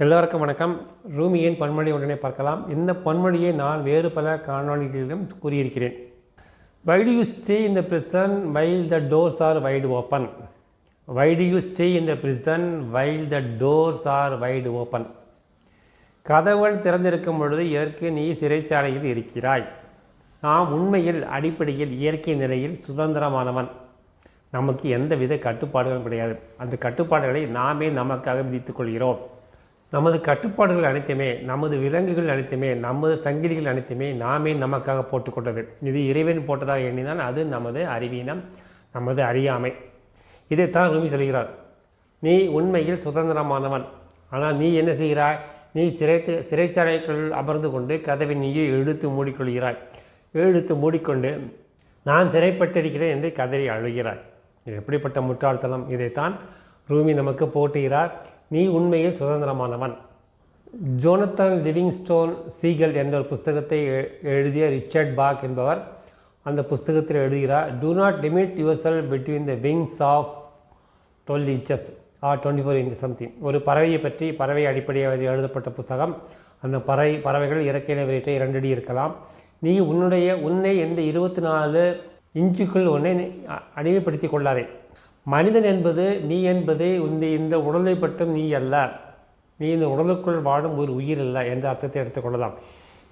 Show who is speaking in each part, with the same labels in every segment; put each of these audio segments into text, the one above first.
Speaker 1: எல்லோருக்கும் வணக்கம். ரூமியின் பன்மொழி உடனே பார்க்கலாம். இந்த பன்மொழியை நான் வேறு பல காணொலிகளிலும் கூறியிருக்கிறேன். Why do you stay in prison prison the doors are wide open open? Why do you stay in prison while the doors are wide open கதவுகள் திறந்திருக்கும் பொழுது எதற்கு நீ சிறைச்சாலையில் இருக்கிறாய். நாம் உண்மையில் அடிப்படையில் இயற்கை நிலையில் சுதந்திரமானவன். நமக்கு எந்தவித கட்டுப்பாடுகளும் கிடையாது. அந்த கட்டுப்பாடுகளை நாமே நமக்காக விதித்துக் கொள்கிறோம். நமது கட்டுப்பாடுகள் அனைத்துமே நமது விலங்குகள் அனைத்துமே நமது சங்கிலிகள் அனைத்துமே நாமே நமக்காக போட்டுக்கொண்டது. இது இறைவன் போட்டதாக எண்ணினால் அது நமது அறிவீனம் நமது அறியாமை. இதைத்தான் ரூமி சொல்கிறார். நீ உண்மையில் சுதந்திரமானவன். ஆனால் நீ என்ன செய்கிறாய்? நீ சிறைத்து சிறைச்சாலைக்குள் அமர்ந்து கொண்டு கதவை நீயே இழுத்து மூடிக்கொள்கிறாய். இழுத்து மூடிக்கொண்டு நான் சிறைப்பட்டிருக்கிறேன் என்று கதறி அழுகிறாய். இது எப்படிப்பட்ட முட்டாள்தனம்? இதைத்தான் ரூமி நமக்கு போட்டுகிறார் நீ உண்மையில் சுதந்திரமானவன். ஜோனத்தன் லிவிங்ஸ்டோன் சீகல் என்ற ஒரு புஸ்தகத்தை எ- எழுதிய ரிச்சர்ட் பாக் என்பவர் அந்த புஸ்தகத்தில் எழுதுகிறார் do not limit your cell between the wings of twelve inches or twenty four inch something ஒரு பறவையை பற்றி பறவை அடிப்படையாக எழுதப்பட்ட புஸ்தகம். அந்த பறவை பறவைகள் இறக்கையில் வெளியிட்ட இரண்டடி இருக்கலாம். நீ உன்னுடைய உன்னை எந்த இருபத்தி நாலு இன்ச்சுக்குள் உன்னை அடிமைப்படுத்தி அடிமைப்படுத்திக் கொள்ளாதே. மனிதன் என்பது நீ என்பது இந்த இந்த உடலை பட்டும் நீ அல்ல. நீ இந்த உடலுக்குள் வாழும் ஒரு உயிர் அல்ல என்ற அர்த்தத்தை எடுத்துக்கொள்ளலாம்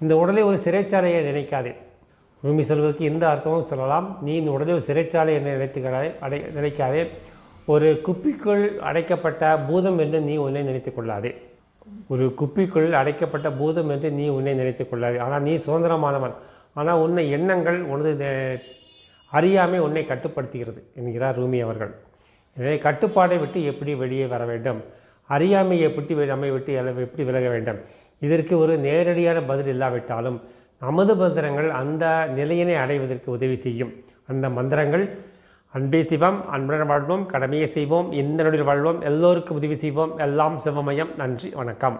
Speaker 1: இந்த உடலை ஒரு சிறைச்சாலையை நினைக்காதே. பூமி செல்வதற்கு இந்த அர்த்தமும் சொல்லலாம். நீ இந்த உடலை ஒரு சிறைச்சாலை என்று நினைத்துக்கிறாய் அடை நினைக்காதே. ஒரு குப்பிக்குள் அடைக்கப்பட்ட பூதம் என்று நீ உன்னை நினைத்துக் கொள்ளாதே. ஒரு குப்பிக்குள் அடைக்கப்பட்ட பூதம் என்று நீ உன்னை நினைத்துக் கொள்ளாதே. ஆனால் நீ சுதந்திரமானவன். ஆனால் உன்னை எண்ணங்கள் உனது அறியாமை உன்னை கட்டுப்படுத்துகிறது என்கிறார் ரூமி அவர்கள். எனவே கட்டுப்பாடை விட்டு எப்படி வெளியே வர வேண்டும்? அறியாமையை எப்படி நம்மை விட்டு எப்படி விலக வேண்டும்? இதற்கு ஒரு நேரடியான பதில் இல்லாவிட்டாலும் நமது மந்திரங்கள் அந்த நிலையினை அடைவதற்கு உதவி செய்யும். அந்த மந்திரங்கள் அன்பே சிவம் அன்புடன் வாழ்வோம் கடமையை செய்வோம் இந்த நொடியில் வாழ்வோம் எல்லோருக்கும் உதவி செய்வோம். எல்லாம் சிவமயம். நன்றி வணக்கம்.